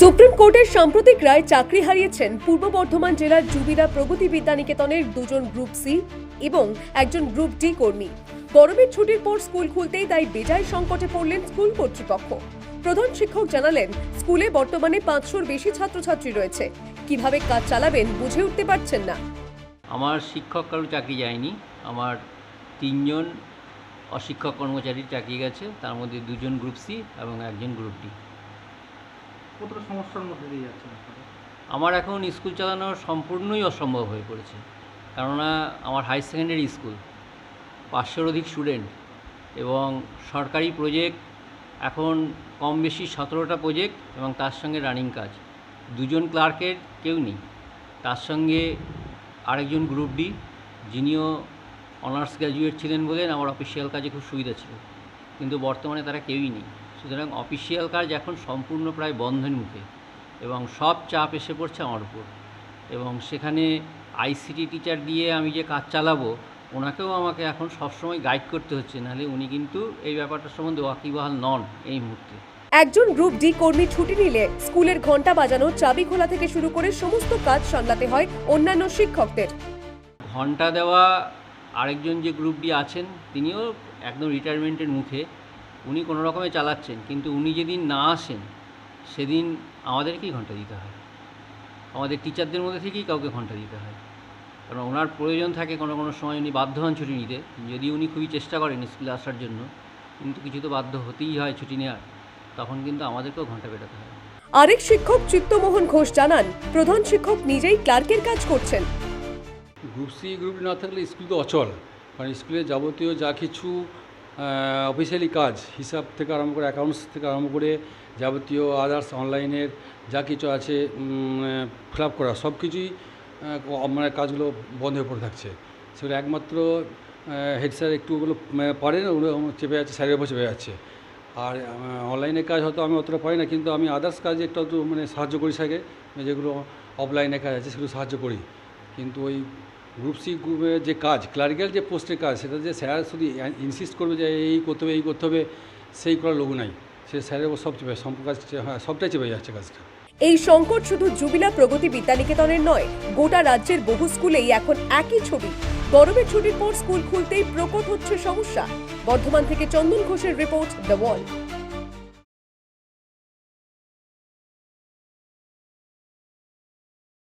Supreme কোর্টের সাম্প্রতিক রায় চাকরি হারিয়েছেন পূর্ব বর্ধমান জেলার জুবিরা প্রগতি বিদ্যানিকেতনের দুজন গ্রুপ সি এবং একজন গ্রুপ ডি কর্মী। গরমের ছুটির পর স্কুল খুলতেই তাই বেজায় সংকটে পড়লেন স্কুল কর্তৃপক্ষ। প্রধান শিক্ষক জানালেন, স্কুলে বর্তমানে পাঁচশোর বেশি ছাত্রছাত্রী রয়েছে। কীভাবে কাজ চালাবেন বুঝে উঠতে পারছেন না। আমার শিক্ষক কারও চাকরি যায়নি। আমার তিনজন অশিক্ষক কর্মচারীর চাকরি গেছে। তার মধ্যে দুজন গ্রুপ সি এবং একজন গ্রুপ ডি। কতটা সমস্যার মধ্যে দিয়ে যাচ্ছেন আমার এখন স্কুল চালানো সম্পূর্ণই অসম্ভব হয়ে পড়েছে। কেননা আমার হাই সেকেন্ডারি স্কুল পাঁচশোর অধিক স্টুডেন্ট এবং সরকারি প্রজেক্ট এখন কম বেশি সতেরোটা প্রজেক্ট এবং তার সঙ্গে রানিং কাজ। দুজন ক্লার্কের কেউ নেই। তার সঙ্গে আরেকজন গ্রুপ ডি যিনিও অনার্স গ্র্যাজুয়েট ছিলেন বলে আমার অফিসিয়াল কাজে খুব সুবিধা ছিল। কিন্তু বর্তমানে তারা কেউই নেই। সুতরাং অফিসিয়াল কাজ এখন সম্পূর্ণ প্রায় বন্ধের মুখে এবং সব চাপ এসে পড়ছে আমার উপর। এবং সেখানে আইসিটি টিচার দিয়ে আমি যে কাজ চালাবো ওনাকেও আমাকে এখন সবসময় গাইড করতে হচ্ছে নাহলে উনি কিন্তু এই ব্যাপারটার সম্বন্ধে ওয়াকিবহাল নন এই মুহূর্তে। একজন গ্রুপ ডি কর্মী ছুটি নিলে স্কুলের ঘণ্টা বাজানো চাবি খোলা থেকে শুরু করে সমস্ত কাজ সামলাতে হয় অন্যান্য শিক্ষকদের। ঘণ্টা দেওয়া আরেকজন যে গ্রুপ ডি আছেন তিনিও একদম রিটায়ারমেন্টের মুখে। উনি কোনো রকমে চালাচ্ছেন কিন্তু উনি যেদিন না আসেন সেদিন আমাদেরকেই ঘণ্টা দিতে হয়। আমাদের টিচারদের মধ্যে থেকেই কাউকে ঘণ্টা দিতে হয়। কারণ ওনার প্রয়োজন থাকে কোনো কোনো সময় উনি বাধ্য হন ছুটি নিতে। যদি উনি খুবই চেষ্টা করেন স্কুলে আসার জন্য কিন্তু কিছু তো বাধ্য হতেই হয় ছুটি নেওয়ার তখন কিন্তু আমাদেরকেও ঘণ্টা পেটাতে হয়। আরেক শিক্ষক চিত্তমোহন ঘোষ জানান প্রধান শিক্ষক নিজেই ক্লার্কের কাজ করছেন। গ্রুপ সি গ্রুপ না থাকলে স্কুল তো অচল। কারণ স্কুলে যাবতীয় যা কিছু অফিসিয়ালি কাজ হিসাব থেকে আরম্ভ করে অ্যাকাউন্টস থেকে আরম্ভ করে যাবতীয় আদার্স অনলাইনের যা কিছু আছে ফিল আপ করা সব কিছুই মানে কাজগুলো বন্ধ হয়ে পড়ে থাকছে। সেগুলো একমাত্র হেড স্যার একটু ওগুলো উম, পারেন ওগুলো চেপে যাচ্ছে স্যারের উপর চেপে যাচ্ছে। আর অনলাইনে কাজ হয়তো আমি অতটা পারি না কিন্তু আমি আদার্স কাজে একটু একটু মানে সাহায্য করি স্যারকে যেগুলো অফলাইনে কাজ আছে সেগুলো সাহায্য করি। কিন্তু ওই গ্রুপ সি গ্রুপে যে কাজ ক্লারিক্যাল যে পোস্টের কাজ, সেটা যে স্যার শুধু ইনসিস্ট করবে যে এই করতে হবে, এই করতে হবে, সেই করার লোক নাই। সে স্যারের উপর সব চেপে কাজ হ্যাঁ সবটাই চেপে যাচ্ছে কাজটা। এই সংকট শুধু জুবিলা প্রগতি বিদ্যানিকেতনের নয়, গোটা রাজ্যের বহু স্কুলেই এখন একই ছবি। গরমের ছুটির পর স্কুল খুলতেই প্রকট হচ্ছে সমস্যা। বর্ধমান থেকে চন্দন ঘোষের রিপোর্ট দ্য ওয়াল